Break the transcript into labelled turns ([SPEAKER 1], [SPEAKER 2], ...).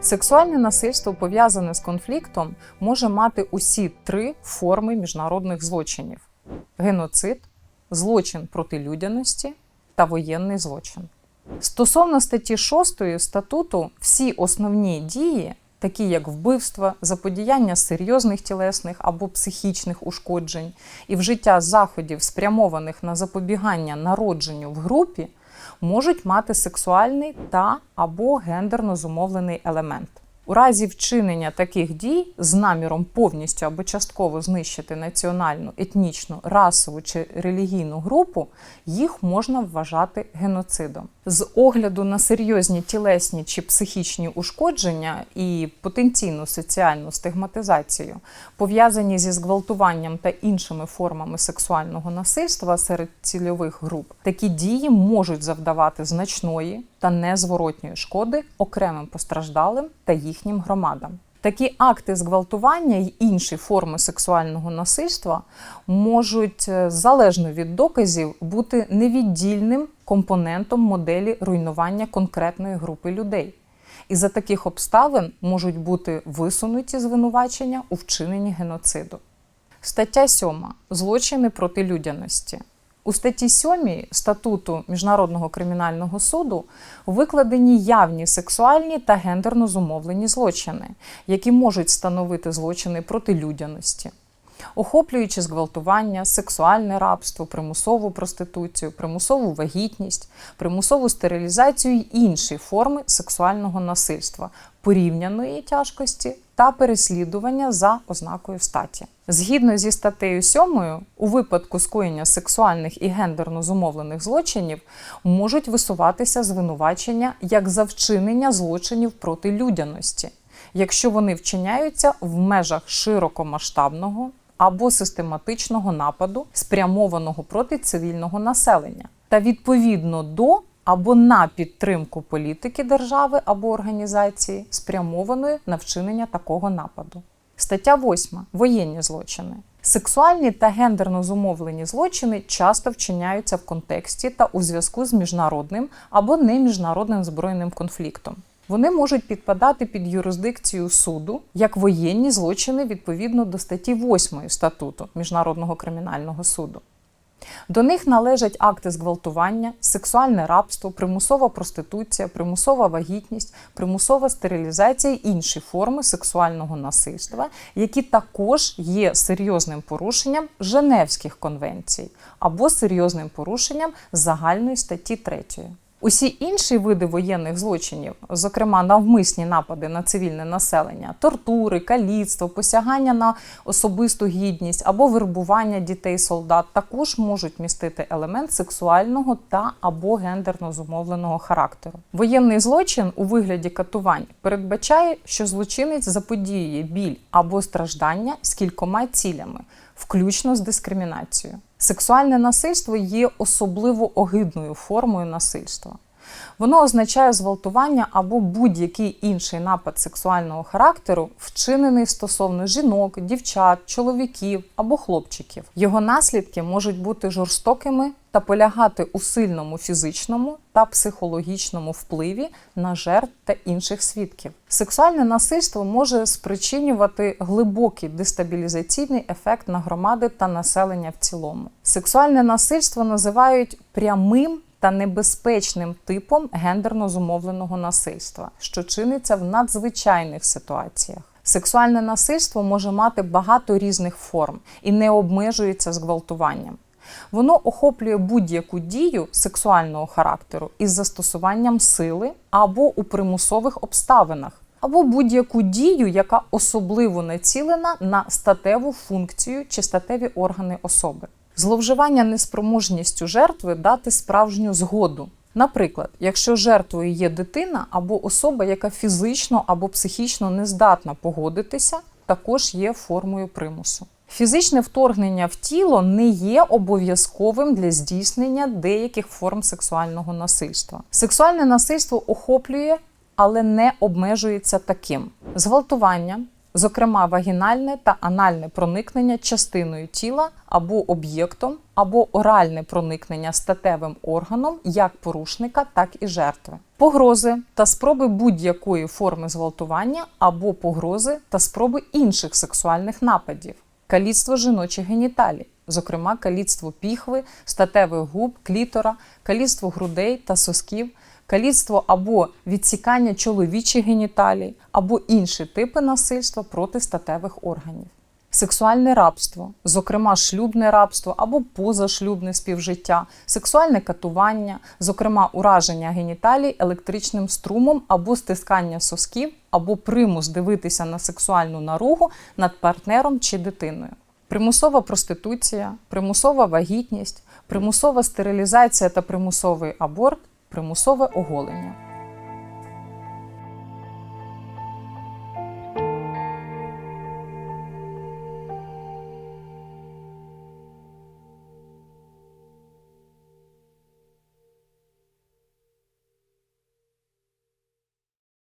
[SPEAKER 1] Сексуальне насильство, пов'язане з конфліктом, може мати усі три форми міжнародних злочинів: геноцид, злочин проти людяності та воєнний злочин. Стосовно статті 6 статуту, всі основні дії, такі як вбивство, заподіяння серйозних тілесних або психічних ушкоджень і вжиття заходів, спрямованих на запобігання народженню в групі, можуть мати сексуальний та або гендерно зумовлений елемент. У разі вчинення таких дій з наміром повністю або частково знищити національну, етнічну, расову чи релігійну групу, їх можна вважати геноцидом. З огляду на серйозні тілесні чи психічні ушкодження і потенційну соціальну стигматизацію, пов'язані зі зґвалтуванням та іншими формами сексуального насильства серед цільових груп, такі дії можуть завдавати значної та незворотньої шкоди окремим постраждалим та їхнім громадам. Такі акти зґвалтування й інші форми сексуального насильства можуть е, залежно від доказів бути невіддільним компонентом моделі руйнування конкретної групи людей. І за таких обставин можуть бути висунуті звинувачення у вчиненні геноциду. Стаття 7. Злочини проти людяності. У статті 7 статуту Міжнародного кримінального суду викладені явні сексуальні та гендерно зумовлені злочини, які можуть становити злочини проти людяності, охоплюючи зґвалтування, сексуальне рабство, примусову проституцію, примусову вагітність, примусову стерилізацію й інші форми сексуального насильства, порівняної тяжкості та переслідування за ознакою статі. Згідно зі статтею 7, у випадку скоєння сексуальних і гендерно зумовлених злочинів можуть висуватися звинувачення як за вчинення злочинів проти людяності, якщо вони вчиняються в межах широкомасштабного або систематичного нападу, спрямованого проти цивільного населення, та відповідно до або на підтримку політики держави або організації, спрямованої на вчинення такого нападу. Стаття 8. Воєнні злочини. Сексуальні та гендерно зумовлені злочини часто вчиняються в контексті та у зв'язку з міжнародним або неміжнародним збройним конфліктом. Вони можуть підпадати під юрисдикцію суду як воєнні злочини відповідно до статті 8 статуту Міжнародного кримінального суду. До них належать акти зґвалтування, сексуальне рабство, примусова проституція, примусова вагітність, примусова стерилізація і інші форми сексуального насильства, які також є серйозним порушенням Женевських конвенцій або серйозним порушенням загальної статті 3. Усі інші види воєнних злочинів, зокрема навмисні напади на цивільне населення, тортури, каліцтво, посягання на особисту гідність або вербування дітей-солдат, також можуть містити елемент сексуального та або гендерно зумовленого характеру. Воєнний злочин у вигляді катувань передбачає, що злочинець заподіює біль або страждання з кількома цілями, включно з дискримінацією. Сексуальне насильство є особливо огидною формою насильства. Воно означає зґвалтування або будь-який інший напад сексуального характеру, вчинений стосовно жінок, дівчат, чоловіків або хлопчиків. Його наслідки можуть бути жорстокими та полягати у сильному фізичному та психологічному впливі на жертв та інших свідків. Сексуальне насильство може спричинювати глибокий дестабілізаційний ефект на громади та населення в цілому. Сексуальне насильство називають прямим та небезпечним типом гендерно зумовленого насильства, що чиниться в надзвичайних ситуаціях. Сексуальне насильство може мати багато різних форм і не обмежується зґвалтуванням. Воно охоплює будь-яку дію сексуального характеру із застосуванням сили або у примусових обставинах, або будь-яку дію, яка особливо націлена на статеву функцію чи статеві органи особи. Зловживання неспроможністю жертви дати справжню згоду. Наприклад, якщо жертвою є дитина або особа, яка фізично або психічно не здатна погодитися, також є формою примусу. Фізичне вторгнення в тіло не є обов'язковим для здійснення деяких форм сексуального насильства. Сексуальне насильство охоплює, але не обмежується таким: зґвалтування, зокрема вагінальне та анальне проникнення частиною тіла або об'єктом, або оральне проникнення статевим органом як порушника, так і жертви, погрози та спроби будь-якої форми зґвалтування або погрози та спроби інших сексуальних нападів, каліцтво жіночих геніталій, зокрема каліцтво піхви, статевих губ, клітора, каліцтво грудей та сосків, каліцтво або відсікання чоловічих геніталій, або інші типи насильства проти статевих органів. Сексуальне рабство, зокрема шлюбне рабство або позашлюбне співжиття, сексуальне катування, зокрема ураження геніталій електричним струмом або стискання сосків, або примус дивитися на сексуальну наругу над партнером чи дитиною. Примусова проституція, примусова вагітність, примусова стерилізація та примусовий аборт, примусове оголення.